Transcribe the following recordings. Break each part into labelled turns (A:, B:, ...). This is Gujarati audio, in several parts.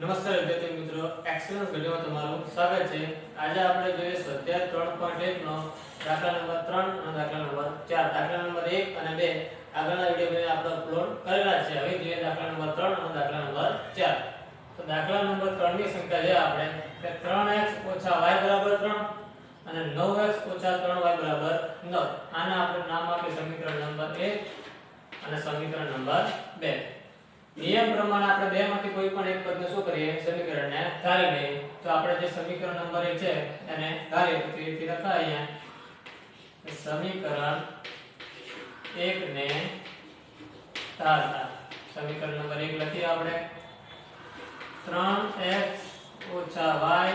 A: નમસ્કાર વિદ્યાર્થી મિત્રો એક્સેલન્સ વિડિયોમાં તમારું સ્વાગત છે. આજે આપણે જોઈએ સ્વાધ્યાય 3.1 નો દાખલા નંબર 3 અને દાખલા નંબર 4 દાખલા નંબર 1 અને 2 આગળના વિડિયોમાં આપણે અપલોડ કરેલા છે. હવે જોઈએ દાખલા નંબર 3 અને દાખલા નંબર 4 તો દાખલા નંબર 3 ની સંખ્યા છે આપણે. કે 3x y 3 અને 9x 3y 9 આના આપણે નામ આપીએ સમીકરણ નંબર 1 અને સમીકરણ નંબર 2 નિયમ પ્રમાણે આપણે બે માંથી કોઈ પણ એક પદને શું કરીએ? સમીકરણને ધારી લઈએ. તો આપણે જે સમીકરણ નંબર 1 છે, એને ધારીએ. તો તેથી લખાય અહીંયા. સમીકરણ 1 ને ધારતા સમીકરણ નંબર 1 લખીએ આપણે. 3x y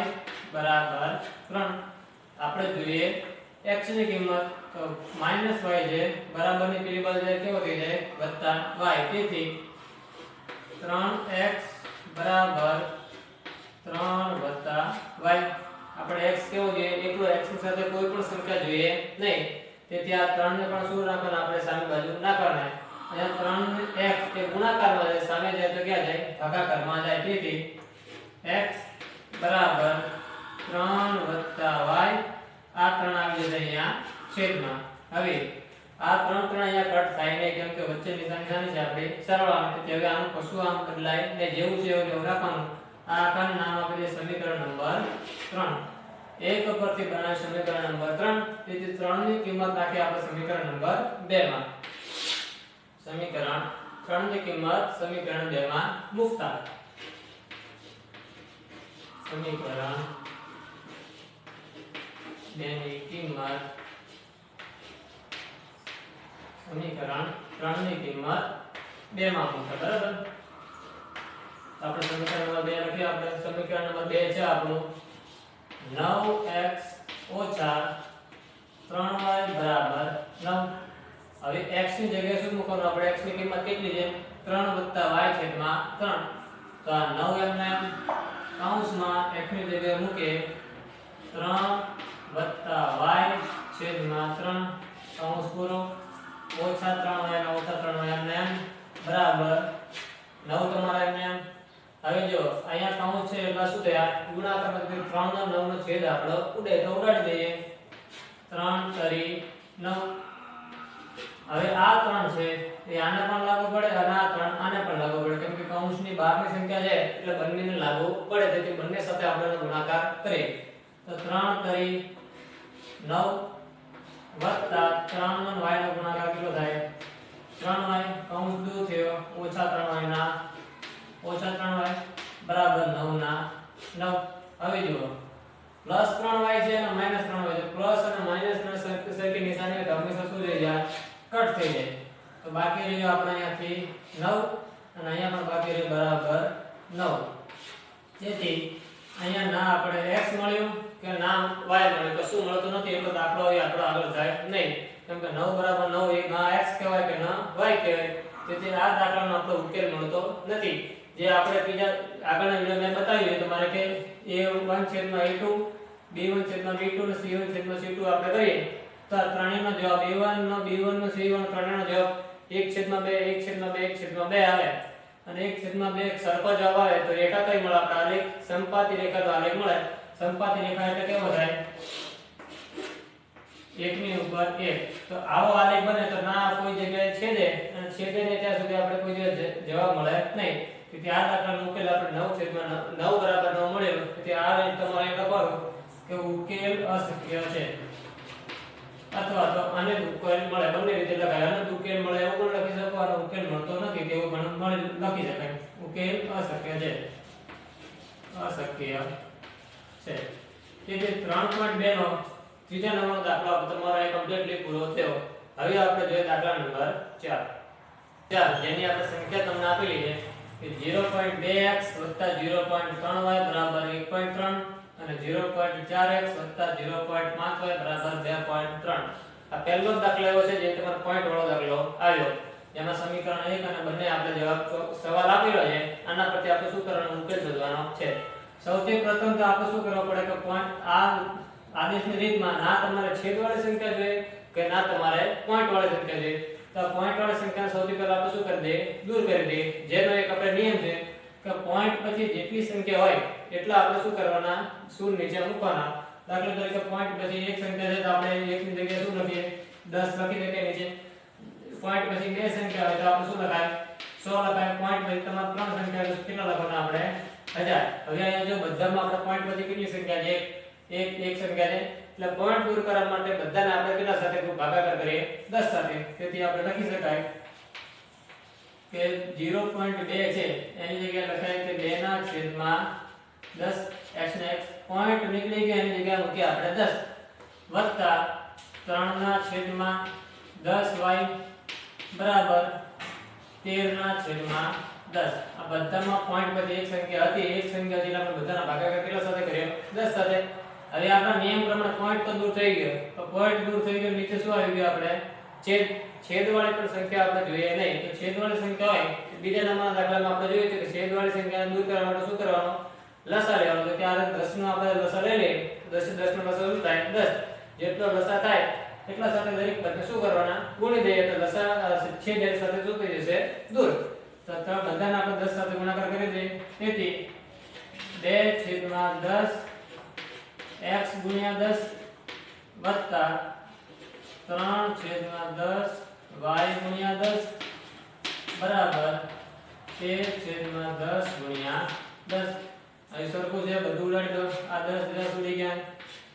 A: બરાબર 3 આપણે જોઈએ x ની કિંમત. તો y છે બરાબરની પેલી બાજુ જાય કેવો થઈ જાય? y તેથી 3x બરાબર ત્રણ વત્તા વાય. આપણે x કેવો જોઈએ? એકલો ની સાથે કોઈ પણ સંખ્યા જોઈએ નહીં. તેથી આ 3 ને પણ શું રાખવાના? આપણે સામે બાજુ નાખવાના અહીંયા 3 x એ ગુણાકારમાં જાય. સામે જાય તો ક્યાં જાય? ભાગાકારમાં જાય. તેથી x બરાબર 3 વત્તા y આ 3 આવી જશે અહીંયા છેદમાં. હવે આ ત્રણ ત્રણ અહીંયા કટ થાય નહીં, કેમ કે વચ્ચે નિશાની શાની છે આપણી સરવાળા તેથી હવે આનું કશું આમ બદલાય ને જેવું છે એવું રાખવાનું. આ આકારનું નામ આપી દે સમીકરણ નંબર 3 એક પરથી બનાવી સમીકરણ નંબર 3 તેથી 3 ની કિંમત નાખી આપણે સમીકરણ નંબર 2 માં સમીકરણ 3 ની કિંમત સમીકરણ 2 માં મૂકતા. સમીકરણ 2 ની કિંમત સમીકરણ 3 ની કિંમત 2 માં મૂકો બરાબર તો આપણે સમીકરણ નંબર 2 લખીએ આપણે સમીકરણ નંબર 2 છે આપણું 9x 3y બરાબર 9 હવે x ની જગ્યાએ શું મૂકવાનું આપણે x ની કિંમત કેટલી છે 3 y છેદમાં 3 તો આ 9 એમને એમ કૌંસમાં x ની જગ્યાએ મૂકે 3 y છેદમાં 3 કૌંસ પૂરો ઓછા 3 y ના ઓછા 3 y એમને એમ, બરાબર. નવ તમારા એમને એમ. હવે જો, અહીંયા કૌંસ છે, એટલે શું થયા? ગુણાકાર પછી 3 નો નવ નો છેદ આપણો ઉડે, તો ઉડાડી દઈએ. ત્રણ તરી નવ. હવે આ ત્રણ છે, એ આને પણ લાગુ પડે અને આ ત્રણ આને પણ લાગુ પડે. કેમ કે કૌંસની બહારની સંખ્યા છે, એટલે બંનેને લાગુ પડે તેથી બંને સાથે આપણે ગુણાકાર કરીએ. તો 3 કરી 9 વત્તા 3 નો y નો ગુણાકાર કેટલો થાય? 3y કૌંસ દૂર થયો? ઓછા 3y ના. ઓછા 3y બરાબર 9 ના. 9 હવે જુઓ. પ્લસ 3y છે અને માઇનસ 3y છે. પ્લસ અને માઇનસ ના સરખી સરખી નિશાની હંમેશા શું થઈ જાય કટ થઈ જાય. તો બાકી રહ્યો આપણે અહીંયાથી 9 અને અહીંયા પણ બાકી રહ્યો બરાબર 9 જેથી અહીંયા ના આપણે x મળ્યું કે ના y મળ્યું. કશું મળતું નથી? એટલો દાખલો આપણો આગળ જાય નહીં. કેમ કે 9 બરાબર 9 એ ના x કહેવાય કે ના y કહેવાય. તેથી આ દાખલાનો આપણો ઉકેલ મળતો નથી. જે આપણે બીજા આગળના વિડિયોમાં બતાવ્યું તમારે કે a1/a2 b1/b2 અને c1/c2 આપણે કરીએ. તો આ ત્રણેયનો જવાબ a1 નો b1 નો c1 ત્રણેયનો જવાબ 1 છેદમાં 2 1 છેદમાં 2 1 છેદમાં 2 આવે. અને 1 છેદમાં 2 એક સરખો જવાબ આવે તો રેખા કઈ મળે? આપણે આલેખ સંપાતી રેખા તો આલેખ મળે. સંપાતી રેખા એટલે કેવો થાય? એકની ઉપર એક. તો આવો આલેખ બને તો ના કોઈ જગ્યાએ છેદે અને છેદે ને ત્યાં સુધી આપણે કોઈ જગ્યાએ જવાબ મળે નહીં. તેથી આ દાખલાનો ઉકેલ આપણે 9 છેદમાં 9 બરાબર 9 મળેલો. તેથી આ રીતે તમારે લખવાનું કે ઉકેલ અશક્ય છે. અથવા તો આને ઉકેલ મળે. બંને રીતે લખાય. આને ઉકેલ મળે. એવું પણ લખી શકો. અને ઉકેલ મળતો નથી. તેવું પણ મળે લખી શકાય. ઉકેલ અશક્ય છે. અશક્ય છે. તેથી 3.2 નો ત્રીજા નંબરનો દાખલો તમારો એક કમ્પ્લીટલી પૂરો થયો. હવે આપણે જોઈએ દાખલા નંબર 4 ચાર, જેની આપણે સંખ્યા તમને આપેલી છે કે 0.2x 0.3y બરાબર 1.3 અને 0.4x 0.5y 2.3 આ પહેલો દાખલો એવો છે જે તમારો પોઈન્ટ વાળો દાખલો આવ્યો. જેમાં સમીકરણ 1 અને બંને આપણે જવાબ સવાલ આપેલો છે. આના પરથી આપણે શું કરવાનું? ઉકેલ શોધવાનો છે. સૌથી પ્રથમ તો આપણે શું કરવું પડે કે પોઈન્ટ આ આદેશની રીતમાં ના તમારે છેદવાળી સંખ્યા જોઈએ કે ના તમારે પોઈન્ટ વાળી સંખ્યા જોઈએ? તો પોઈન્ટ વાળી સંખ્યા સૌથી પહેલા આપણે શું કરી દઈએ? દૂર કરી દઈએ. જેનો એક આપણે નિયમ છે કે પોઈન્ટ પછી જેટલી સંખ્યા હોય એટલા આપણે શું કરવાના? શૂન્ય નીચે મૂકવાના. દાખલા તરીકે પોઈન્ટ પછી એક સંખ્યા છે તો આપણે એકની જગ્યાએ શું લખીએ? 10 લખી દઈએ નીચે? પોઈન્ટ પછી બે સંખ્યા હોય તો આપણે શું લખાય? 100 લખાય. પોઈન્ટ પછી તમારે ત્રણ સંખ્યા કેટલા લખવાના આપણે? 1000 હવે અહીંયા જો બધામાં આપણે પોઈન્ટ પછી કેટલી સંખ્યા છે? એક એક સંખ્યા છે એટલે પોઈન્ટ દૂર કરવા માટે બધાને આપણે કેટલા સાથે ભાગાકાર કરીએ? 10 સાથે. તેથી આપણે લખી શકાય કે 0.2 છે. એની જગ્યાએ લખાય કે 2 ના છેદમાં 10 x ને x પોઈન્ટ નીકળી ગયો. એની જગ્યાએ મૂકી આપણે 10 વત્તા 3 ના છેદમાં 10y બરાબર 13 ના છેદમાં 10 આ બધામાં પોઈન્ટ પછી એક સંખ્યા હતી. એક સંખ્યા જેટલા આપણે બધાના ભાગાકાર કેટલા સાથે કર્યો? 10 સાથે. હવે આપણા નિયમ પ્રમાણે પોઈન્ટ તો દૂર થઈ ગયો. તો પોઈન્ટ દૂર થઈ ગયો, નીચે શું આવી ગયું આપણે? છેદ, છેદવાળી પણ સંખ્યા આપણે જોઈએ નહીં. તો છેદવાળી સંખ્યા હોય બીજા નંબરના દાખલામાં આપણે જોયું છે કે છેદવાળી સંખ્યાને દૂર કરવા માટે શું કરવાનું? લસા લેવાનો. તો ત્યારે 10 નો આપણે લસા લઈ લઈએ. 10 10 નો લસા શું થાય? 10 જેટલો લસા થાય, એટલા સાથે દરેક પદને શું કરવાના? ગુણી દઈએ તો લસા છેદ સાથે શું થઈ જશે? દૂર. તો ત્રણ બધાને આપણે 10 સાથે ગુણાકાર કરી દઈએ. તેથી 2 છેદમાં 10 x ગુણ્યા 10 વત્તા 3 છેદમાં 10 y ગુણ્યા 10 બરાબર 13 છેદમાં 10 ગુણ્યા 10 અહીં સરખું છે બધું ઉડાડી દો આ 10 10 ઉડી ગયા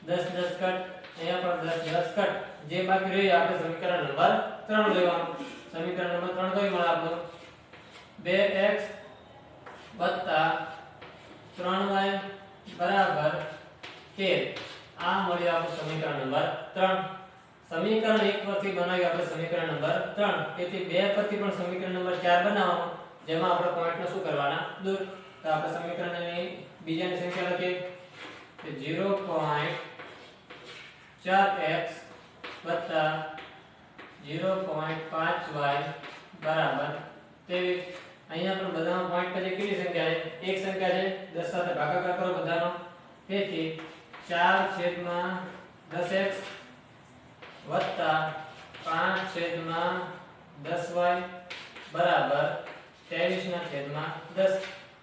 A: 10 10 કટ અહીંયા પણ 10 10 કટ જે બાકી રહ્યું આપણે સમીકરણ નંબર 3 લેવાનું સમીકરણ નંબર 3 કયું મળે આપણું 2x 3y બરાબર 13 આ મળ્યું આપણું સમીકરણ નંબર 3 સમીકરણ 1 પરથી બનાવ્યું આપણે સમીકરણ નંબર 3 તેથી 2 પરથી પણ સમીકરણ નંબર 4 બનાવવાનું. જેમાં આપણે પોઈન્ટને શું કરવાના? દૂર. તો આપણે સમીકરણની બીજાની સંખ્યા લખીએ. કે 0.4x 0.5y બરાબર 23 અહીંયા પણ બધામાં પોઈન્ટ પછી કેટલી સંખ્યા છે? એક સંખ્યા છે. 10 સાથે ભાગાકાર કરો બધાનો. તેથી 4 છેદમાં 10x વત્તા પાંચ છેદમાં 10y બરાબર 23 ના છેદમાં દસ.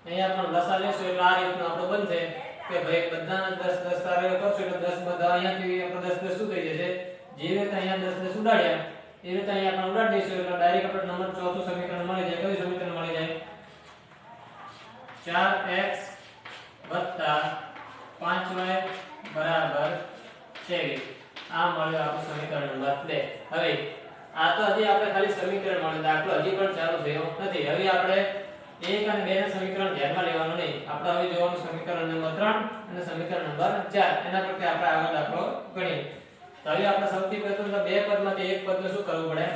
A: અહીંયા પણ લસા લેશું એટલે આ રીતનું આપણું બનશે કે ભાઈ બધાના 10 10 તારે કરશું એટલે દસ બધા અહીંયાથી આપણે દસ દસ શું થઈ જશે? જે રીતે અહીંયા દસ દસ ઉડાડ્યા, એ રીતે અહીંયા આપણે ઉડાડી દઈશું એટલે ડાયરેક્ટ આપણે નંબર ચોથું સમીકરણ મળી જાય. કયું સમીકરણ મળી જાય? 4x 5y બરાબર. 23 આ મળ્યું આપણું સમીકરણ નંબર 2 હવે, આ તો હજી આપણે ખાલી સમીકરણ મળ્યું દાખલો હજી પણ ચાલુ થયો નથી. હવે આપણે એક અને બે ના સમીકરણ ધ્યાનમાં લેવાનું નહીં. આપણે હવે જોવાનું સમીકરણ નંબર 3 અને સમીકરણ નંબર 4 એના પરથી આપણે આગળ દાખલો ગણીએ. તો હવે આપણે સૌથી પ્રથમ તો બે પદમાંથી એક પદને શું કરવું પડે?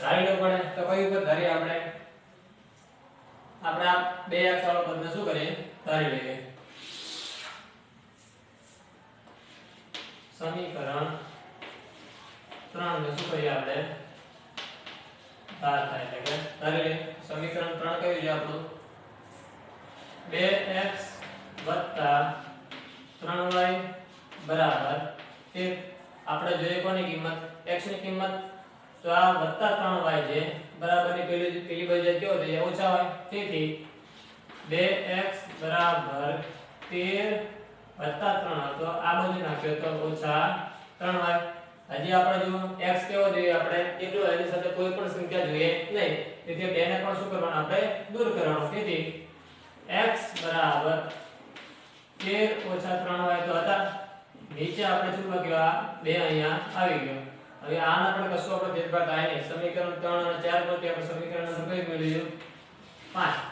A: ધારી લેવું તો કઈ ઉપર ધારી આપણે? આપણે બે અક્ષરો પદને શું કરીએ? ધારી લઈએ. સમીકરણ 3 ને શું કરીએ આપણે ધાર થાય એટલે કે ધારી લઈએ સમીકરણ 3 કયું છે આપણું 2x 3y બરાબર 13 આપણે જોઈએ કોની કિંમત x ની કિંમત તો આ વત્તા 3y છે બરાબરની પેલી પેલી બાજુ કેવો થઈ જાય ઓછા હોય તેથી 2x બરાબર 13 વત્તા ત્રણ હતો આ બાજુ નાખ્યો તો ઓછા ત્રણ હોય. હજી આપણે જો x કેવો જોઈએ આપણે? કેટલો એની સાથે કોઈ પણ સંખ્યા જોઈએ નહીં. તેથી બે ને પણ શું કરવાનું? આપણે દૂર કરવાનું. તેથી x બરાબર 13 ઓછા 3y તો હતા. નીચે આપણે શું લખ્યું બે અહીંયા આવી ગયો. હવે આના પણ કશું આપણે ફેરફાર થાય નહીં. સમીકરણ 3 અને 4 પરથી આપણે સમીકરણ નંબર કઈ મેળવ્યું 5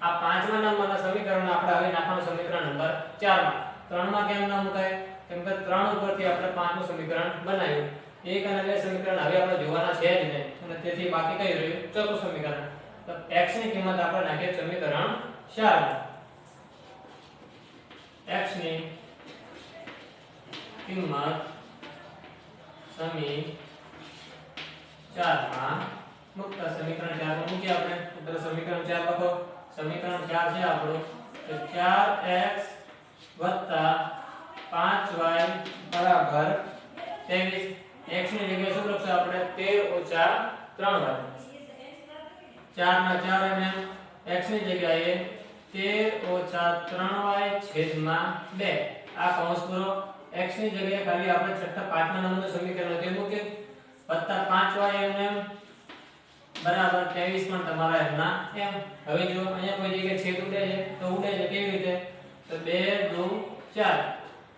A: આ પાંચમા નંબરના સમીકરણ આપણે હવે નાખવાનું સમીકરણ નંબર 4 માં 3 માં કેમ ના મુકાય કેમ કે 3 ઉપરથી આપણે પાંચમું સમીકરણ બનાવ્યું એક અને બે સમીકરણ હવે આપણે જોવાના છે જ નહીં અને તેથી બાકી કઈ રહ્યું ચોથું સમીકરણ તો x ની કિંમત આપણે નાખીએ સમીકરણ 4 માં x ની કિંમત સમી 4 માં મુકતા સમીકરણ 4 માં મૂકીએ આપણે એટલે સમીકરણ 4 લખો સમીકરણ 4 છે આપણું તો 4x 5y બરાબર. 23 એક્સની જગ્યાએ શું લખશું આપણે? તેર ઓછા 3y 4 ના ચાર અને એક્સની જગ્યાએ તેર ઓછા ત્રણ વાય છેદમાં બે. આ કૌંસ પૂરો x ની જગ્યાએ ખાલી આપણે છઠ્ઠા પાંચમા નંબરનું સમીકરણ હતું મૂકે વત્તા પાંચ વાય એમને એમ. બરાબર. 23 પણ તમારા એમના એમ. હવે જો અહીંયા કોઈ જગ્યાએ છેદ ઉડે છે, તો ઉડે છે કેવી રીતે? તો 2 દુ 4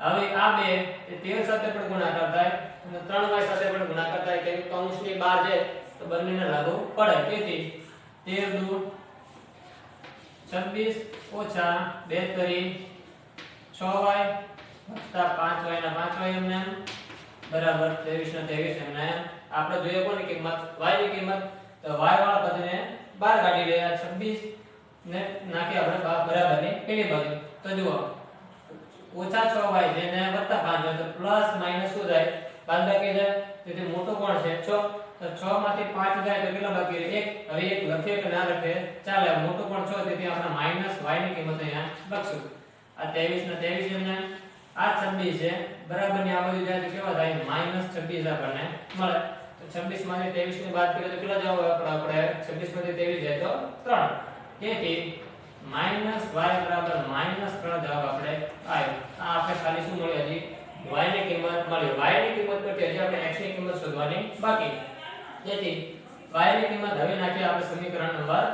A: હવે આ બે એ 13 સાથે પણ ગુણાકાર થાય અને 3y સાથે પણ ગુણાકાર થાય. કેમ કે કૌંસની બહાર છે, તો બંનેને લાગુ પડે. તેથી 13 દુ 26 ઓછા 2 તરી 6y વત્તા 5y ના 5y એમને એમ. બરાબર 23 ના 23 એમને એમ. આપણે જોઈએ કોની કિંમત? y ની કિંમત. તો y વાળા પદને બહાર કાઢી લે આ 26 ને નાખી આપણે બા- બરાબરની પેલી બાજુ. તો જુઓ, ઓછા 6y છે ને વત્તા 5 હોય, તો પ્લસ માઇનસ શું થાય? બાદબાકી જાય તેથી મોટો કોણ છે? 6 તો 6 માંથી 5 જાય તો કેટલા બાકી રહે? 1 હવે 1 લખીએ કે ના લખીએ? ચાલે મોટો કોણ 6 તેથી આપણે માઇનસ y ની કિંમત અહીંયા લખશું. આ 23 ને 23 એમને આ 26 છે. બરાબરની આ બાજુ જાય તો કેવા થાય? માઇનસ 26 આપણને મળે. તો 26 માંથી 23 ની બાદ કરીએ તો કેટલા જવાબ આપણે આપણે 26 માંથી 23 જાય તો 3 તેથી માઇનસ y બરાબર માઇનસ 3 જવાબ આપણે આવ્યો આ આપણે ખાલી શું મળ્યું હજી? y ની કિંમત મળી y ની કિંમત પરથી હજી આપણે x ની કિંમત શોધવાની બાકી જેથી y ની કિંમત હવે નાખીએ આપણે સમીકરણ નંબર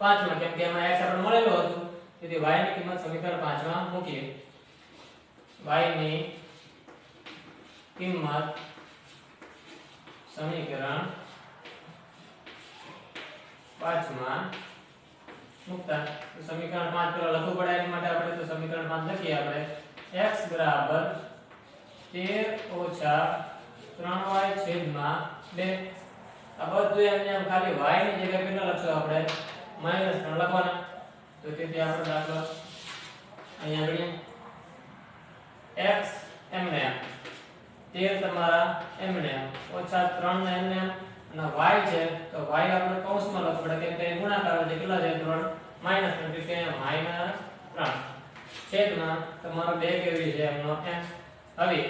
A: 5 માં કેમ કે એમાં x આપણે મળેલું હતું. તેથી y ની કિંમત સમીકરણ 5 માં મૂકીએ. y ની કિંમત સમીકરણ 5 માં મૂકતા તો સમીકરણ 5 પેલા લખવું પડે એની માટે આપણે તો સમીકરણ 5 લખીએ આપણે x બરાબર 13 ઓછા 3y છેદમાં 2 આ બધું એમને એમ ખાલી y ની જગ્યાએ કેટલા લખશું આપણે માઇનસ 3 લખવાના તો તેથી આપણે દાખલો અહીંયા ગણીએ x એમને એમ 13 તમારા એમને એમ ઓછા 3 ને એમને એમ અને y છે, તો y આપણે કૌંસમાં લખવું પડે, કેમ કે ગુણાકાર છે, કેટલા છે? 3 માઇનસ 3 એટલે કે માઇનસ 3 છેદમાં તમારો 2 કેવી છે? એમનો x. હવે,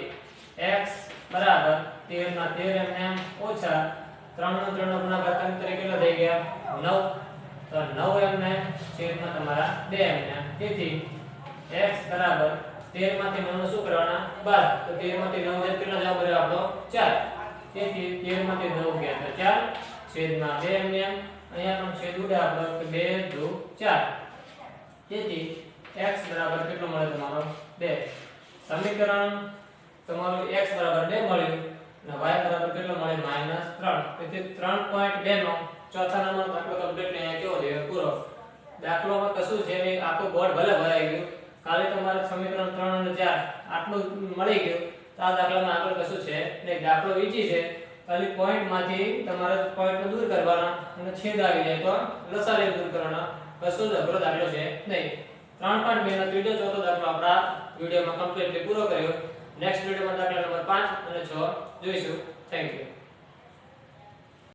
A: x બરાબર 13 ના 13 એમ ઓછા 3 નો 3 નો ગુણાકાર તરીકે કેટલા થઈ ગયા? 9 તો 9 એમ ને છેદમાં તમારા 2 એમ તેથી x બરાબર 13 માંથી 9 નો શું કરવાના? 12 તો 13 માંથી 9 જાય કેટલા જવાબ રહ્યો આપણો 4 તેથી 13 માંથી 9 ગયા તો 4 છેદમાં 2 એમ એમ. અહીંયા પણ છેદ ઉડે આપણો કે 2 દુ 4 તેથી x બરાબર કેટલો મળે તમારો? 2 સમીકરણ તમારું x બરાબર 2 મળ્યું અને y બરાબર કેટલો મળે? -3 તેથી 3.2 નો ચોથા નંબરનો દાખલો કમ્પ્લીટ અહીંયા કેવો થયો પૂરો. દાખલોમાં કશું છે નહીં આખો બોર્ડ ભલે ભરાઈ ગયું. કાલે તમારે સમીકરણ 3 અને 4 આટલું મળી ગયું. તો આ દાખલામાં આગળ કશું છે? નહીં દાખલો વીચી છે. ખાલી પોઈન્ટમાંથી તમારા તમારે પોઈન્ટ દૂર કરવાના અને છેદ આવી જાય તો લસાને દૂર કરવાના. કશું જ અઘરો દાખલો છે નહીં. ત્રણ પોઈન્ટ બે નો ત્રીજો ચોથો દાખલો આપણા વિડીયોમાં કમ્પ્લીટલી પૂરો કર્યો. નેક્સ્ટ વિડીયોમાં દાખલા નંબર પાંચ અને છ જોઈશું. Thank you